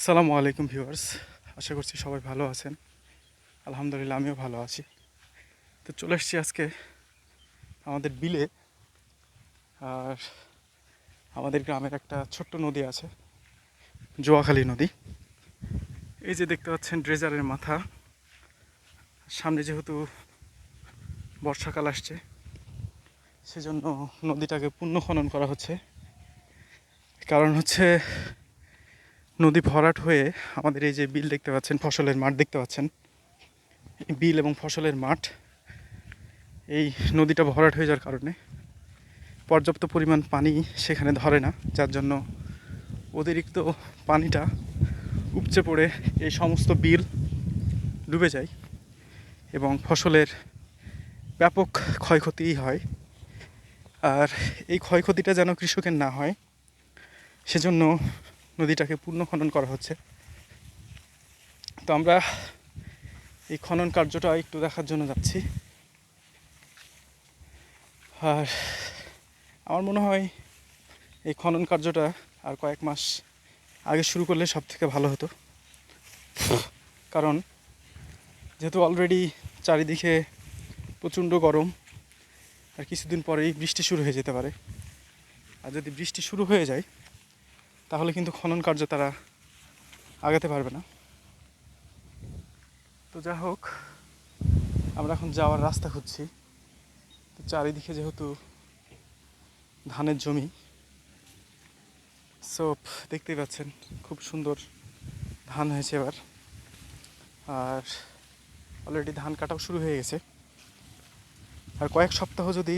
আসসালামু আলাইকুম ভিউয়ার্স, আশা করছি সবাই ভালো আছেন। আলহামদুলিল্লাহ, আমিও ভালো আছি। তো চলে এসেছি আজকে আমাদের বিলে। আর আমাদের গ্রামের একটা ছোট্ট নদী আছে, জোয়াখালী নদী। এই যে দেখতে পাচ্ছেন ড্রেজারের মাথা। সামনে যেহেতু বর্ষাকাল আসছে, সেজন্য নদীটাকে পুণ্য খনন করা হচ্ছে। কারণ হচ্ছে নদী ভরাট হয়ে আমাদের এই যে বিল দেখতে পাচ্ছেন, ফসলের মাঠ দেখতে পাচ্ছেন। বিল এবং ফসলের মাঠ, এই নদীটা ভরাট হয়ে যাওয়ার কারণে পর্যাপ্ত পরিমাণ পানি সেখানে ধরে না, যার জন্য অতিরিক্ত পানিটা উপচে পড়ে এই সমস্ত বিল ডুবে যায় এবং ফসলের ব্যাপক ক্ষয়ক্ষতি হয়। আর এই ক্ষয়ক্ষতিটা যেন কৃষকের না হয়, সেজন্য নদীটাকে পূর্ণ খনন করা হচ্ছে। তো আমরা এই খনন কার্যটা একটু দেখার জন্য যাচ্ছি। আর আমার মনে হয় এই খনন কার্যটা আর কয়েক মাস আগে শুরু করলে সব থেকে ভালো হতো। কারণ যেহেতু অলরেডি চারিদিকে প্রচণ্ড গরম, আর কিছুদিন পরেই বৃষ্টি শুরু হয়ে যেতে পারে। আর যদি বৃষ্টি শুরু হয়ে যায় তাহলে কিন্তু খনন কার্য তারা আগাতে পারবে না। তো যা হোক, আমরা এখন যাওয়ার রাস্তা খুঁজছি। তো চারিদিকে যেহেতু ধানের জমি সোপ দেখতেই পাচ্ছেন, খুব সুন্দর ধান হয়েছে এবার। আর অলরেডি ধান কাটাও শুরু হয়ে গেছে। আর কয়েক সপ্তাহ যদি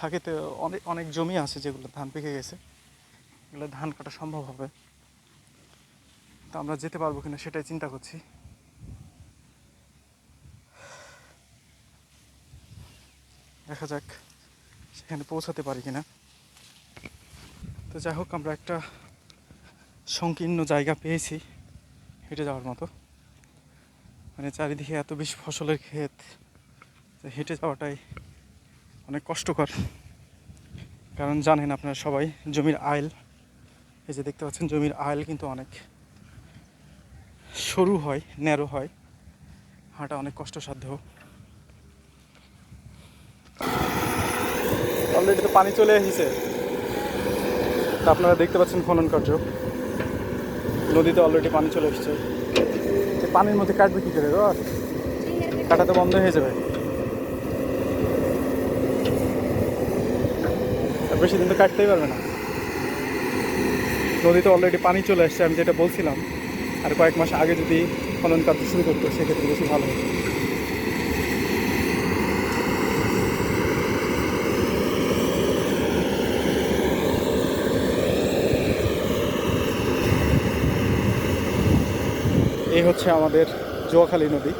থাকে তো অনেক অনেক জমি আছে যেগুলো ধান পেকে গেছে। এগুলো ধান কাটা সম্ভব হবে। তো আমরা যেতে পারব কিনা সেটাই চিন্তা করছি। দেখা যাক সেখানে পৌঁছাতে পারি কিনা। তো যাই হোক, আমরা একটা সংকীর্ণ জায়গা পেয়েছি হেঁটে যাওয়ার মতো। মানে চারিদিকে এত বেশি ফসলের ক্ষেত হেঁটে যাওয়াটাই অনেক কষ্টকর। কারণ জানেন আপনারা সবাই, জমির আইল এই যে দেখতে পাচ্ছেন, জমির আইল কিন্তু অনেক। সরু হয়, ন্যারো হয়। হাঁটা অনেক কষ্টসাধ্য। অলরেডি তো পানি চলে এসেছে। আপনারা দেখতে পাচ্ছেন খনন কার্য। নদীতে অলরেডি পানি চলে এসেছে। পানির মধ্যে কাটবে কী করে রস কাটা তো বন্ধ হয়ে যাবে। বেশি দিন তো কাটতেই পারবে না। নদীতে অলরেডি পানি চলে আসছে, আমি যেটা বলছিলাম, আর কয়েক মাস আগে যদি খনন কার্য শুরু করতো, সেক্ষেত্রে বেশি ভালো হতো। এই হচ্ছে আমাদের জোয়াখালী নদী।